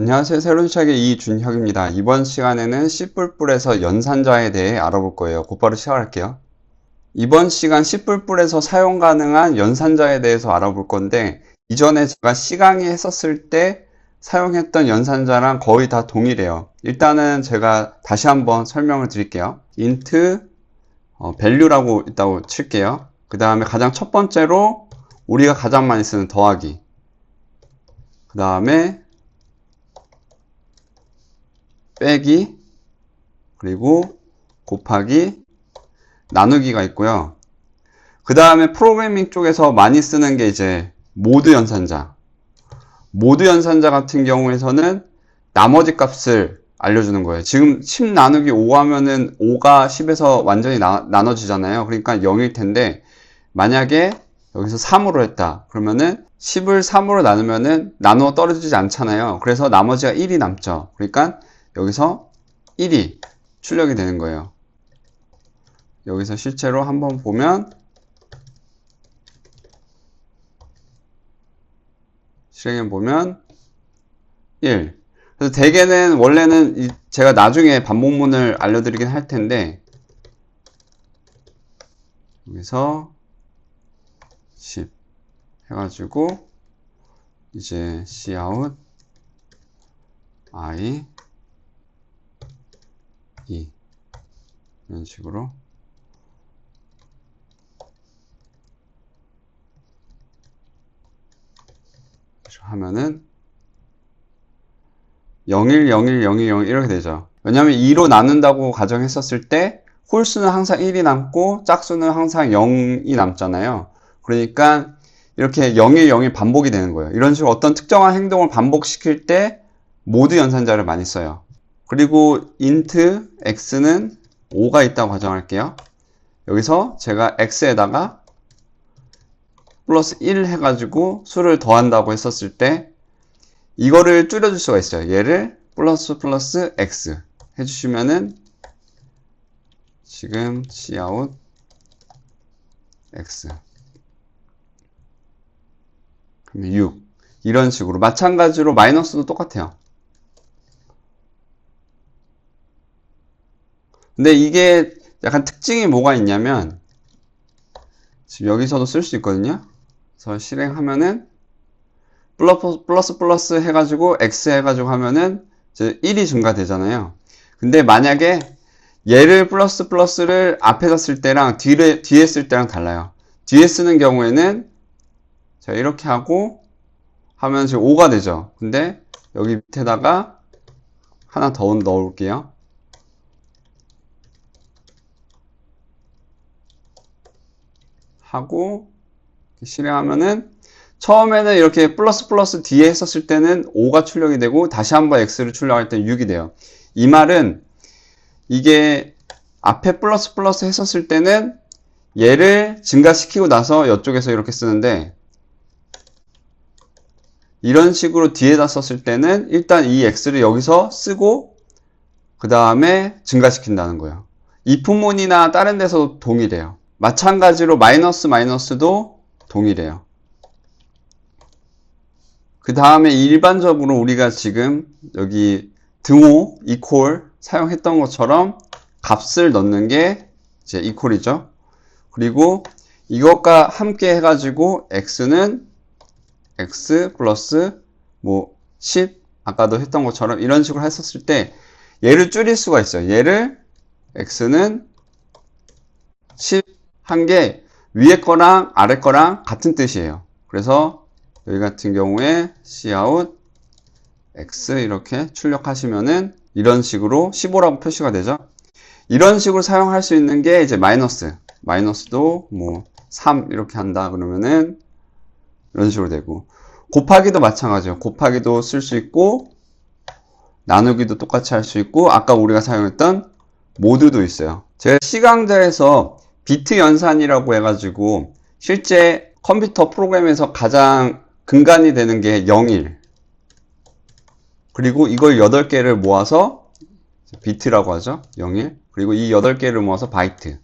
안녕하세요. 새로운 시작의 이준혁입니다. 이번 시간에는 씨뿔뿔에서 연산자에 대해 알아볼 거예요. 곧바로 시작할게요. 이번 시간 씨뿔뿔에서 사용 가능한 연산자에 대해서 알아볼 건데 이전에 제가 시강의 했었을 때 사용했던 연산자랑 거의 다 동일해요. 일단은 제가 다시 한번 설명을 드릴게요. int 어, value라고 있다고 칠게요. 그 다음에 가장 첫 번째로 우리가 가장 많이 쓰는 더하기 그 다음에 빼기 그리고 곱하기 나누기가 있고요. 그 다음에 프로그래밍 쪽에서 많이 쓰는 게 이제 모드 연산자. 모드 연산자 같은 경우에서는 나머지 값을 알려주는 거예요. 지금 10 나누기 5 하면은 5가 10에서 완전히 나, 나눠지잖아요. 그러니까 0일 텐데 만약에 여기서 3으로 했다. 그러면은 10을 3으로 나누면은 나누어 떨어지지 않잖아요. 그래서 나머지가 1이 남죠. 그러니까 여기서 1이 출력이 되는 거예요. 여기서 실제로 한번 보면 실행해 보면 1. 그래서 대개는 원래는 이- 제가 나중에 반복문을 알려드리긴 할 텐데 여기서 10 해가지고 이제 cout i 2 이런 식으로 하면은 01, 01, 01, 01 이렇게 되죠. 왜냐면 2로 나눈다고 가정했었을 때 홀수는 항상 1이 남고 짝수는 항상 0이 남잖아요. 그러니까 이렇게 01, 01 반복이 되는 거예요. 이런 식으로 어떤 특정한 행동을 반복시킬 때 모두 연산자를 많이 써요. 그리고 int x는 5가 있다고 가정할게요. 여기서 제가 x에다가 플러스 1 해가지고 수를 더한다고 했었을 때 이거를 줄여줄 수가 있어요. 얘를 플러스 플러스 x 해주시면은 지금 cout x 그러면 6 이런 식으로 마찬가지로 마이너스도 똑같아요. 근데 이게 약간 특징이 뭐가 있냐면 지금 여기서도 쓸 수 있거든요. 그래서 실행하면은 플러스 플러스 플러스 해가지고 x 해가지고 하면은 이제 1이 증가되잖아요. 근데 만약에 얘를 플러스 플러스를 앞에다 쓸 때랑 뒤에, 뒤에 쓸 때랑 달라요. 뒤에 쓰는 경우에는 자 이렇게 하고 하면 지금 5가 되죠. 근데 여기 밑에다가 하나 더 넣을게요. 하고 실행하면은 처음에는 이렇게 플러스 플러스 뒤에 했었을 때는 5가 출력이 되고 다시 한번 x를 출력할 때는 6이 돼요. 이 말은 이게 앞에 플러스 플러스 했었을 때는 얘를 증가시키고 나서 이쪽에서 이렇게 쓰는데 이런 식으로 뒤에다 썼을 때는 일단 이 x를 여기서 쓰고 그 다음에 증가시킨다는 거예요. if문이나 다른 데서도 동일해요. 마찬가지로 마이너스 마이너스도 동일해요. 그 다음에 일반적으로 우리가 지금 여기 등호 equal 사용했던 것처럼 값을 넣는 게 이제 equal이죠. 그리고 이것과 함께 해가지고 x는 x 플러스 뭐10 아까도 했던 것처럼 이런 식으로 했었을 때 얘를 줄일 수가 있어요. 얘를 x는 10 한 게 위에 거랑 아래 거랑 같은 뜻이에요. 그래서 여기 같은 경우에 cout x 이렇게 출력하시면은 이런 식으로 15라고 표시가 되죠. 이런 식으로 사용할 수 있는 게 이제 마이너스. 마이너스도 뭐 3 이렇게 한다 그러면은 이런 식으로 되고 곱하기도 마찬가지예요. 곱하기도 쓸 수 있고 나누기도 똑같이 할 수 있고 아까 우리가 사용했던 모드도 있어요. 제가 시강자에서 비트 연산이라고 해가지고 실제 컴퓨터 프로그램에서 가장 근간이 되는 게 01 그리고 이걸 8개를 모아서 비트라고 하죠 01 그리고 이 8개를 모아서 바이트.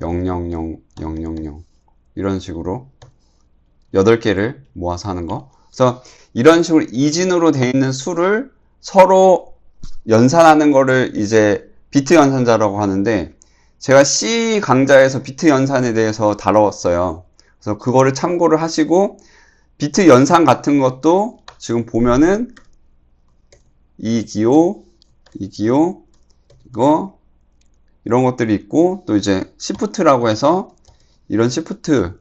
000 000 이런 식으로 8개를 모아서 하는 거. 그래서 이런 식으로 이진으로 되어 있는 수를 서로 연산하는 거를 이제 비트 연산자라고 하는데 제가 C 강좌에서 비트 연산에 대해서 다뤘어요. 그래서 그거를 참고를 하시고 비트 연산 같은 것도 지금 보면은 이 기호, 이 기호, 이거 이런 것들이 있고 또 이제 시프트라고 해서 이런 시프트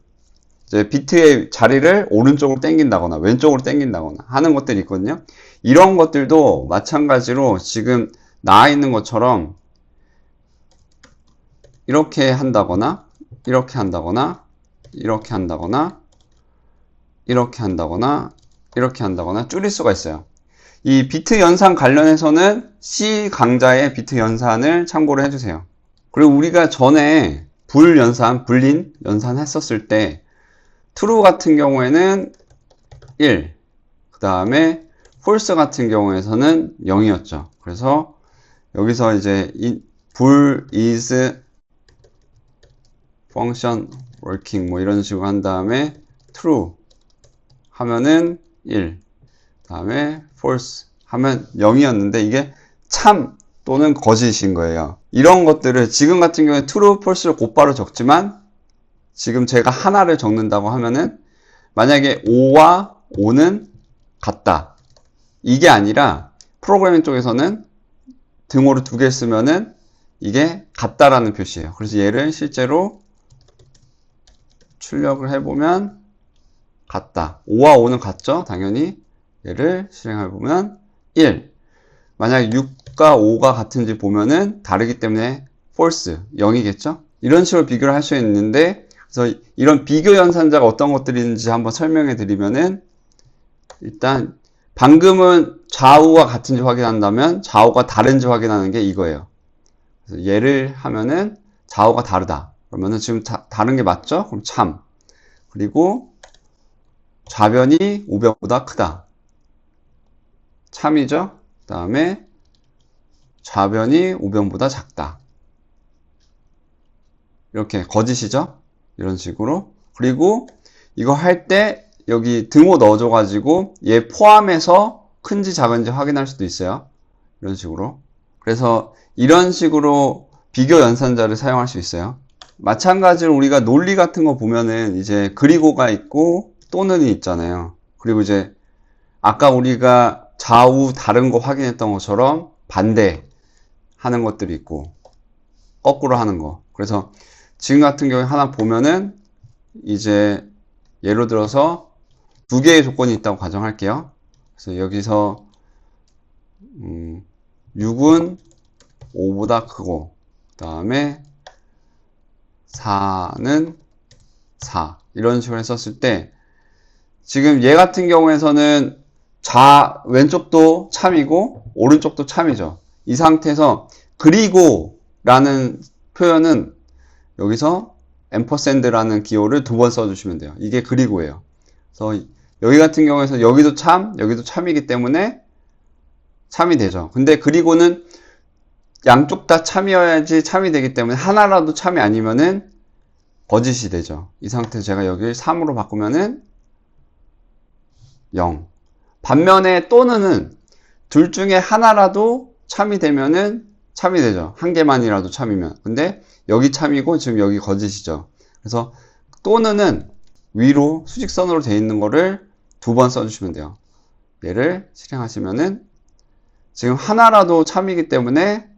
이제 비트의 자리를 오른쪽으로 당긴다거나 왼쪽으로 당긴다거나 하는 것들이 있거든요. 이런 것들도 마찬가지로 지금 나와 있는 것처럼 이렇게 한다거나 이렇게 한다거나 이렇게 한다거나 이렇게 한다거나 이렇게 한다거나 줄일 수가 있어요. 이 비트 연산 관련해서는 C 강좌의 비트 연산을 참고를 해주세요. 그리고 우리가 전에 불 연산, 불린 연산 했었을 때 true 같은 경우에는 1, 그 다음에 false 같은 경우에서는 0이었죠. 그래서 여기서 이제 이불 is function working 뭐 이런 식으로 한 다음에 true 하면은 1 다음에 false 하면 0이었는데 이게 참 또는 거짓인 거예요. 이런 것들을 지금 같은 경우에 true, false를 곧바로 적지만 지금 제가 하나를 적는다고 하면은 만약에 5와 5는 같다. 이게 아니라 프로그래밍 쪽에서는 등호를 두 개 쓰면은 이게 같다라는 표시예요. 그래서 얘를 실제로 출력을 해보면 같다. 5와 5는 같죠? 당연히 얘를 실행해보면 1. 만약 6과 5가 같은지 보면은 다르기 때문에 false, 0이겠죠? 이런 식으로 비교를 할 수 있는데 그래서 이런 비교 연산자가 어떤 것들인지 한번 설명해 드리면은 일단 방금은 좌우가 같은지 확인한다면 좌우가 다른지 확인하는 게 이거예요. 그래서 얘를 하면은 좌우가 다르다. 그러면은 지금 다, 다른 게 맞죠? 그럼 참. 그리고 좌변이 우변보다 크다. 참이죠? 그 다음에 좌변이 우변보다 작다. 이렇게 거짓이죠? 이런 식으로. 그리고 이거 할 때 여기 등호 넣어줘가지고 얘 포함해서 큰지 작은지 확인할 수도 있어요. 이런 식으로. 그래서 이런 식으로 비교 연산자를 사용할 수 있어요. 마찬가지로 우리가 논리 같은 거 보면은 이제 그리고가 있고 또는이 있잖아요. 그리고 이제 아까 우리가 좌우 다른 거 확인했던 것처럼 반대 하는 것들이 있고 거꾸로 하는 거. 그래서 지금 같은 경우에 하나 보면은 이제 예를 들어서 두 개의 조건이 있다고 가정할게요. 그래서 여기서 음, 6은 5보다 크고 그 다음에 4는 4 이런 식으로 했었을 때 지금 얘 같은 경우에서는 좌 왼쪽도 참이고 오른쪽도 참이죠. 이 상태에서 그리고 라는 표현은 여기서 앰퍼샌드라는 기호를 두 번 써주시면 돼요. 이게 그리고예요. 그래서 여기 같은 경우에서 여기도 참, 여기도 참이기 때문에 참이 되죠. 근데 그리고는 양쪽 다 참이어야지 참이 되기 때문에 하나라도 참이 아니면은 거짓이 되죠. 이 상태에서 제가 여기를 3으로 바꾸면은 0. 반면에 또는은 둘 중에 하나라도 참이 되면은 참이 되죠. 한 개만이라도 참이면. 근데 여기 참이고 지금 여기 거짓이죠. 그래서 또는은 위로 수직선으로 되어 있는 거를 두 번 써주시면 돼요. 얘를 실행하시면은 지금 하나라도 참이기 때문에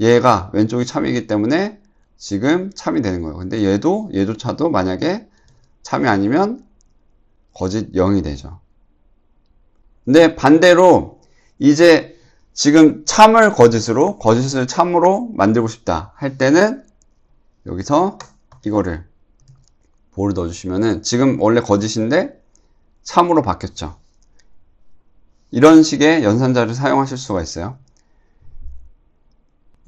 얘가 왼쪽이 참이기 때문에 지금 참이 되는 거예요. 근데 얘도 얘조차도 만약에 참이 아니면 거짓 0이 되죠. 근데 반대로 이제 지금 참을 거짓으로 거짓을 참으로 만들고 싶다 할 때는 여기서 이거를 볼을 넣어주시면은 지금 원래 거짓인데 참으로 바뀌었죠. 이런 식의 연산자를 사용하실 수가 있어요.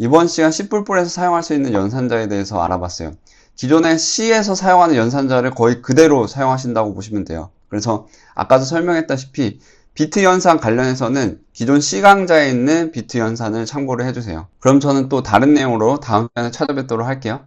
이번 시간 C++에서 사용할 수 있는 연산자에 대해서 알아봤어요. 기존에 C에서 사용하는 연산자를 거의 그대로 사용하신다고 보시면 돼요. 그래서 아까도 설명했다시피 비트 연산 관련해서는 기존 C 강좌에 있는 비트 연산을 참고를 해주세요. 그럼 저는 또 다른 내용으로 다음 시간에 찾아뵙도록 할게요.